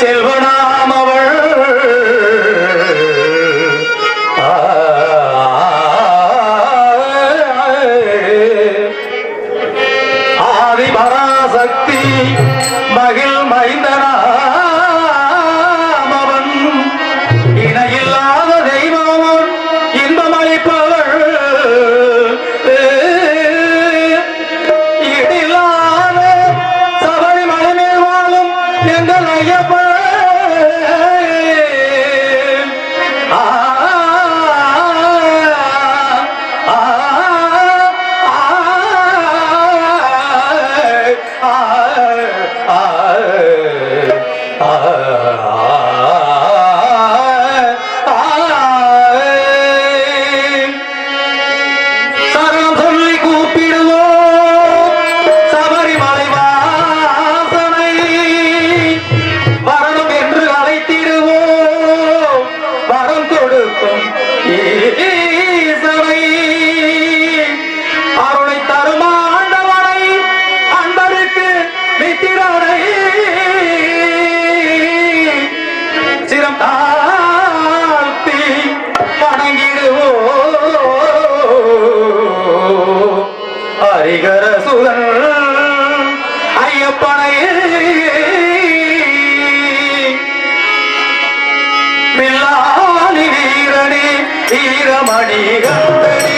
செல்வனாம் அவள். ஆதி பராசக்தி மகிழ் மைந்தனாம் அவன். இணையில்லாத தெய்வம் இன்பமளிப்பவள். இடில்லாத சபரிமலை மேல் வாழும் எங்கள் ஐயப்ப சிரம் தாழ்த்தி வணங்கிடுவோம் ஹரிகர சுதன் ஐயப்பனையே மில்லாலி வீரனே வீரமணி கண்டனே.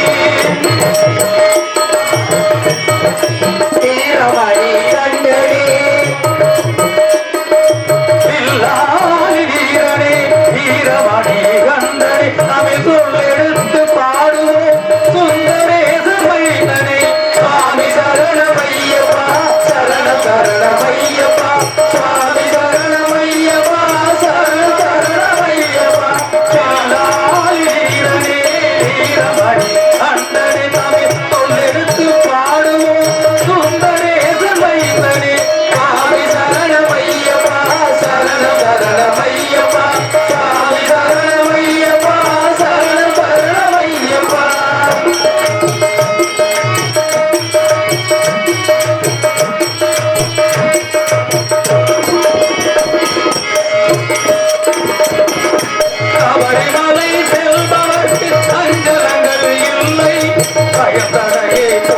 para que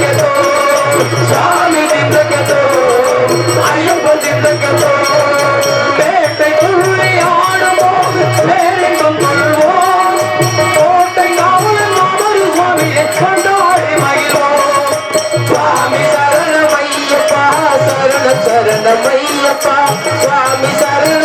ಜಿಂದಗದೋ ಸ್ವಾಮಿ ಜಿಂದಗದೋ ಅಯ್ಯಪ್ಪ ಜಿಂದಗದೋ பேட்டைக்குள்ளே ஆடுவோம் வேலைக்கும் கொள்வோம் கோட்டை காவலன் மாமரு சுவாமியை கொண்டாடி சுவாமி சரணம்